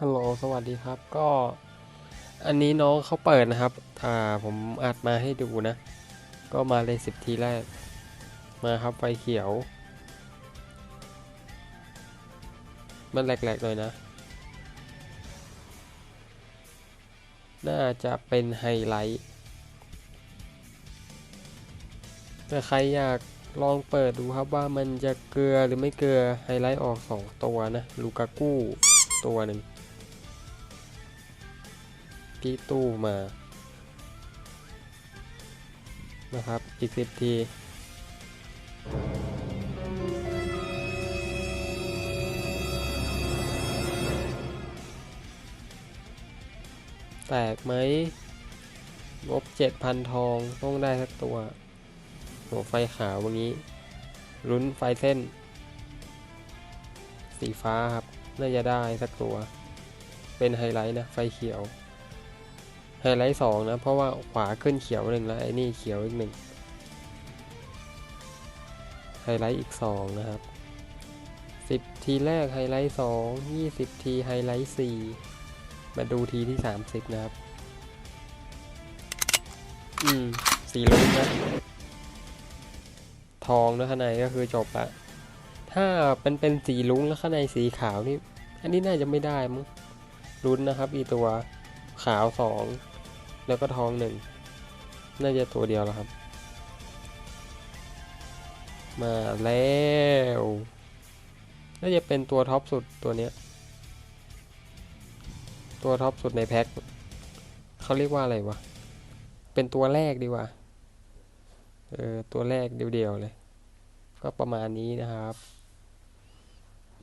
ฮัลโหล สวัสดีครับ ก็ อันนี้น้องเขาเปิดนะครับ อ่า ผมอัดมาให้ดูนะ ก็มาเลยสิบทีแรก มาครับไฟเขียว มันแหลกๆหน่อยนะ น่าจะเป็นไฮไลท์แต่ใครอยากลองเปิดดูครับว่ามันจะเกลือหรือไม่เกลือไฮไลท์ออก 2 ตัวนะ ลูกากู้ตัวหนึ่ง ที่ตู้มา นะครับ อีกสิบทีแตกไหมงบเจ็ดพันทองต้องได้สักตัวหัวไฟขาววันนี้ลุ้นไฟเส้น สีฟ้าครับ น่าจะได้สักตัว เป็นไฮไลท์นะ ไฟเขียว ไฮไลท์สองนะ เพราะว่าขวาขึ้นเขียวหนึ่งแล้วไอ้นี่เขียวอีกหนึ่งไฮไลท์อีกสองนะครับสิบทีแรกไฮไลท์สองยี่สิบทีไฮไลท์สี่มาดูทีที่สามสิบนะครับ อืม สีลุ้งนะ ทองนะข้างในก็คือจบละถ้าเป็นเป็นสีลุ้งแล้วข้างในสีขาวนี่ อันนี้น่าจะไม่ได้มั้งลุ้นนะครับ อีตัว ขาวสองแล้วก็ทองหนึ่งน่าจะตัวเดียวแล้วครับ มาแล้วน่าจะเป็นตัวท็อปสุดตัวเนี้ย ตัวท็อปสุดในแพ็คเขาเรียกว่าอะไรวะ เป็นตัวแรกดีว่าเออตัวแรกเดียวๆเลย ก็ประมาณนี้นะครับ